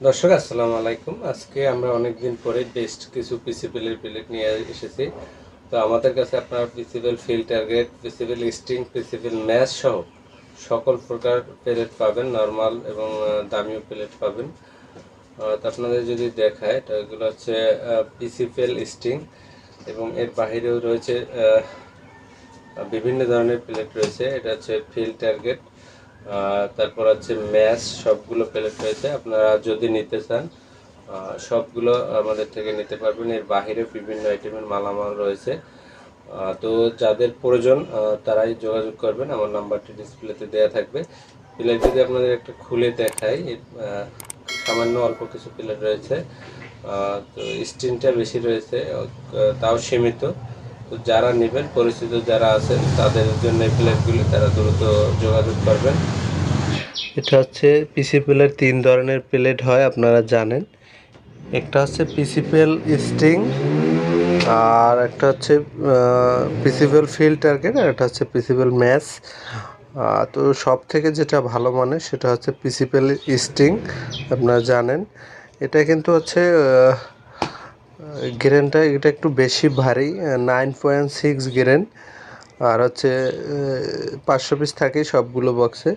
দর্শক, আসসালামু আলাইকুম। আজকে আমরা অনেকদিন পরে বেস্ট কিছু পিসিপিলের প্লেট নিয়ে এসেছি। তো আমাদের কাছে আপনারা পিসিপিল ফিল টার্গেট পিসিপিল স্টিং পিসিপিল ম্যাচ সহ সকল প্রকার প্লেট পাবেন, নর্মাল এবং দামিও প্লেট পাবেন। তো আপনাদের যদি দেখায়, তো এগুলো হচ্ছে পিসিপিএল স্টিং এবং এর বাহিরেও রয়েছে বিভিন্ন ধরনের প্লেট রয়েছে। এটা হচ্ছে ফিল টার্গেট। তারপর হচ্ছে ম্যাশ সবগুলো প্লেট রয়েছে আপনারা যদি নিতে চান সবগুলো আমাদের থেকে নিতে পারবেন। এর বাহিরে বিভিন্ন আইটেমের মালামাল রয়েছে। তো যাদের প্রয়োজন তারাই যোগাযোগ করবেন। আমার নাম্বারটি ডিসপ্লেতে দেওয়া থাকবে। প্লেট যদি আপনাদের একটা খুলে দেখাই সামান্য অল্প কিছু প্লেট রয়েছে। তো স্টিনটা বেশি রয়েছে তাও সীমিত। তো যারা নেবেন, পরিচিত যারা আছেন, তাদের জন্য এই প্লেটগুলি তারা দ্রুত যোগাযোগ করবেন। এটা হচ্ছে পিসি পিসিপিএলের তিন ধরনের প্লেট হয়, আপনারা জানেন। একটা হচ্ছে পিসিপিএল স্টিং, আর একটা হচ্ছে পিসিপিএল ফিল্ড টার্গেট, আর একটা হচ্ছে পিসিপিএল ম্যাচ। তো সব থেকে যেটা ভালো মানে সেটা হচ্ছে পিসিপিএল স্টিং, আপনারা জানেন। এটা কিন্তু হচ্ছে গ্রেনটা এটা একটু বেশি ভারী নাইন পয়েন্ট সিক্স গ্রেন। আর হচ্ছে পাঁচশো পিস থাকে সবগুলো বক্সে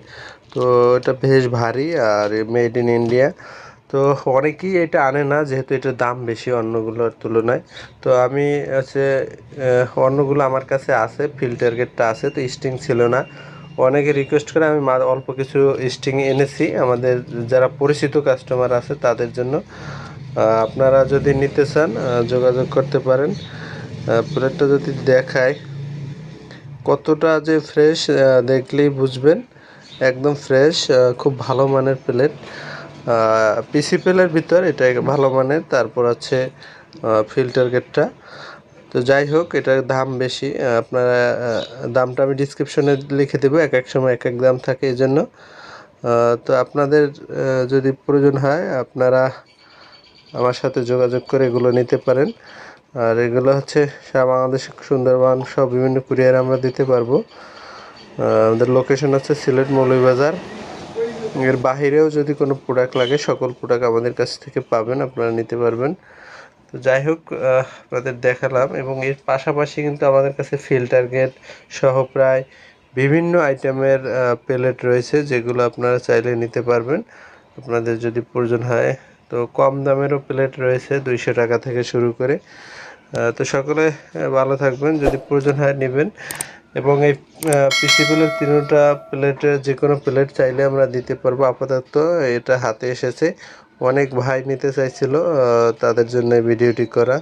তো এটা বেশ ভারী আর মেড ইন ইন্ডিয়া তো অনেকেই এটা আনে না, যেহেতু এটার দাম বেশি অন্যগুলোর তুলনায়। তো আমি হচ্ছে অন্যগুলো আমার কাছে আছে ফিল্টার গেটটা আছে, তো স্টিং ছিল না। অনেকে রিকোয়েস্ট করে, আমি অল্প কিছু স্টিং এনেছি। আমাদের যারা পরিচিত কাস্টমার আছে, তাদের জন্য। আপনারা যদি নিতে চান যোগাযোগ করতে পারেন। প্লেটটা যদি দেখায় কতটা যে ফ্রেশ দেখলেই বুঝবেন। একদম ফ্রেশ খুব ভালো মানের প্লেট। পিসি প্লেটের ভিতর এটা ভালো মানের, তারপর আছে ফিল্টার গেটটা তো যাই হোক, এটার দাম বেশি। আপনারা দামটা আমি ডিসক্রিপশনে লিখে দেবো, এক এক সময় এক এক দাম থাকে এই জন্য তো আপনাদের যদি প্রয়োজন হয়, আপনারা আমার সাথে যোগাযোগ করে এগুলো নিতে পারেন। আর এগুলো হচ্ছে সারা বাংলাদেশ সুন্দরবন সব বিভিন্ন কুরিয়ার আমরা দিতে পারব। আমাদের লোকেশন হচ্ছে সিলেট মৌলভীবাজার। এর বাহিরেও যদি কোনো প্রোডাক্ট লাগে, সকল প্রোডাক্ট আমাদের কাছ থেকে পাবেন, আপনারা নিতে পারবেন। তো যাই হোক আপনাদের দেখালাম এবং এর পাশাপাশি কিন্তু আমাদের কাছে ফিল্টার গেট সহ প্রায় বিভিন্ন আইটেমের প্লেট রয়েছে, যেগুলো আপনারা চাইলে নিতে পারবেন। আপনাদের যদি প্রয়োজন হয় তো কম দামেরও প্লেট রয়েছে দুইশো টাকা থেকে শুরু করে। তো সকলে ভালো থাকবেন, যদি প্রয়োজন হয় নেবেন। এবং এই পিসিগুলোর তিনটা প্লেটের যে কোনো প্লেট চাইলে আমরা দিতে পারব। আপাতত এটা হাতে এসেছে। অনেক ভাই নিতে চাইছিল তাদের জন্য ভিডিওটি করা।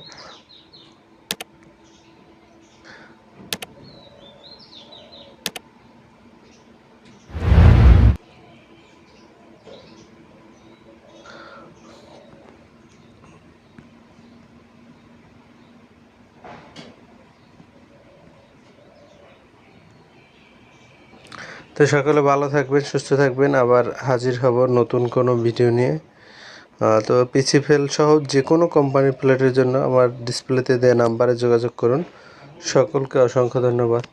তো সকলে ভালো থাকবেন, সুস্থ থাকবেন। আবার হাজির হব নতুন কোনো ভিডিও নিয়ে। তো পিসি ফেল সহ যে কোনো কোম্পানির প্লেটের জন্য আমার ডিসপ্লেতে দেয়া নাম্বারে যোগাযোগ করুন। সকলকে অসংখ্য ধন্যবাদ।